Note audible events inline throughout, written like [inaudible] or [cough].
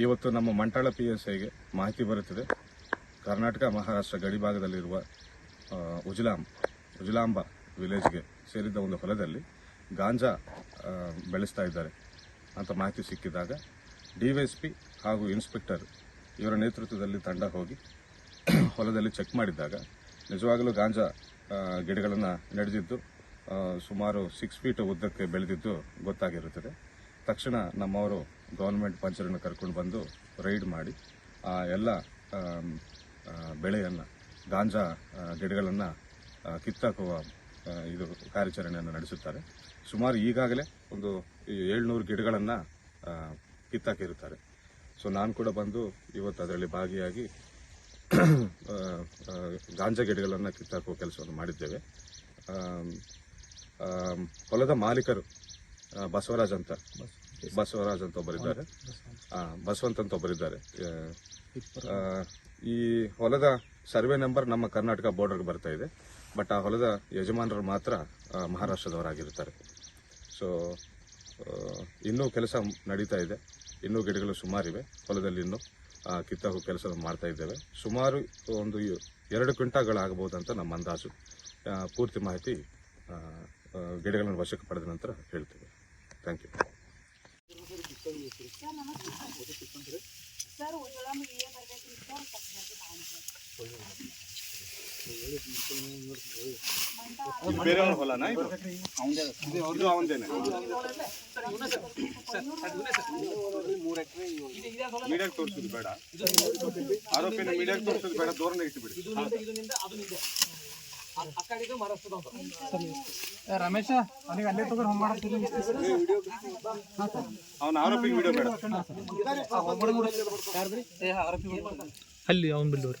ಇವತ್ತು ನಮ್ಮ ಮಂಟಾಳ P S ಐಗೆ ಮಾಹಿತಿ ಬರುತ್ತದೆ. ಕರ್ನಾಟಕ ಮಹಾರಾಷ್ಟ್ರ ಗಡಿ ಭಾಗದಲ್ಲಿರುವ ಉಜಿಲಾಂ, ಉಜಿಲಾಂಬ ವಿಲೇಜ್ಗೆ ಸೇರಿದ ಒಂದು ಹೊಲದಲ್ಲಿ ಗಾಂಜಾ ಬೆಳೆಸ್ತಾ ಇದ್ದಾರೆ ಅಂತ ಮಾಹಿತಿ ಸಿಕ್ಕಿದಾಗ ಡಿವೈಎಸ್ಪಿ ಹಾಗೂ ಇನ್ಸ್ಪೆಕ್ಟರ್ ಇವರ ನೇತೃತ್ವದಲ್ಲಿ ತಂಡ ಹೋಗಿ [clears throat] ಹೊಲದಲ್ಲಿ ಚೆಕ್ ಮಾಡಿದಾಗ ನಿಜವಾಗಲೂ ಗಾಂಜಾ ಗಿಡಗಳನ್ನು ನಡೆದಿದ್ದು ಸುಮಾರು ಸಿಕ್ಸ್ ಫೀಟ್ ಉದ್ದಕ್ಕೆ ಬೆಳೆದಿದ್ದು ಗೊತ್ತಾಗಿರುತ್ತದೆ. ತಕ್ಷಣ ನಮ್ಮವರು ಗೌರ್ಮೆಂಟ್ ಪಂಚರನ್ನು ಕರ್ಕೊಂಡು ಬಂದು ರೈಡ್ ಮಾಡಿ ಆ ಎಲ್ಲ ಬೆಳೆಯನ್ನು, ಗಾಂಜಾ ಗಿಡಗಳನ್ನು ಕಿತ್ತಾಕುವ ಇದು ಕಾರ್ಯಾಚರಣೆಯನ್ನು ನಡೆಸುತ್ತಾರೆ. ಸುಮಾರು ಈಗಾಗಲೇ ಒಂದು ಏಳ್ನೂರು ಗಿಡಗಳನ್ನು ಕಿತ್ತಾಕಿರುತ್ತಾರೆ. ಸೊ ನಾನು ಕೂಡ ಬಂದು ಇವತ್ತು ಅದರಲ್ಲಿ ಭಾಗಿಯಾಗಿ ಗಾಂಜಾ ಗಿಡಗಳನ್ನು ಕಿತ್ತಾಕುವ ಕೆಲಸವನ್ನು ಮಾಡಿದ್ದೇವೆ. ಹೊಲದ ಮಾಲೀಕರು ಬಸವರಾಜ್ ಅಂತ. ಬಸವರಾಜ್ ಅಂತ ಒಬ್ಬರಿದ್ದಾರೆ. ಬಸವಂತ್. ಅಂತ ಒಬ್ಬರಿದ್ದಾರೆ. ಈ ಹೊಲದ ಸರ್ವೆ ನಂಬರ್ ನಮ್ಮ ಕರ್ನಾಟಕ ಬಾರ್ಡರ್ಗೆ ಬರ್ತಾ ಇದೆ. ಬಟ್ ಆ ಹೊಲದ ಯಜಮಾನರು ಮಾತ್ರ ಮಹಾರಾಷ್ಟ್ರದವರಾಗಿರ್ತಾರೆ ಸೊ ಇನ್ನೂ ಕೆಲಸ ನಡೀತಾ ಇದೆ. ಇನ್ನೂ ಗಿಡಗಳು ಸುಮಾರಿವೆ. ಹೊಲದಲ್ಲಿ ಇನ್ನೂ ಕಿತ್ತ ಕೆಲಸ ಮಾಡ್ತಾ ಇದ್ದೇವೆ. ಸುಮಾರು ಒಂದು ಎರಡು ಕ್ವಿಂಟಾಗಳಾಗಬಹುದು ಅಂತ ನಮ್ಮ ಅಂದಾಜು. ಪೂರ್ತಿ ಮಾಹಿತಿ ಗಿಡಗಳನ್ನು ವಶಕ್ಕೆ ಪಡೆದ ನಂತರ ಹೇಳ್ತೇವೆ. ಥ್ಯಾಂಕ್ ಯು ಹೊಲನಾ ಅವಂದೇನೆ ಮೀಡಿಯಾಗೆ ಬೇಡ. ಆರೋಪಿನ ಮೀಡಿಯಾಗೆ ತೋರಿಸೋದು ಬೇಡ. ದೂರ ಇಟ್ಟುಬಿಡಿ ರಮೇಶ ಅವನಿಗೆ ಅಲ್ಲೇ ತಗೊಂಡು ಹೋಗಿ ಮಾಡ್ತೀನಿ ಅವನ ಆರೋಪಿಗೆ ವಿಡಿಯೋ ಬೇಡ ಅಲ್ಲಿ ಅವನ್ ಬಿಲ್ಲು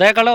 ದಯಕಳು.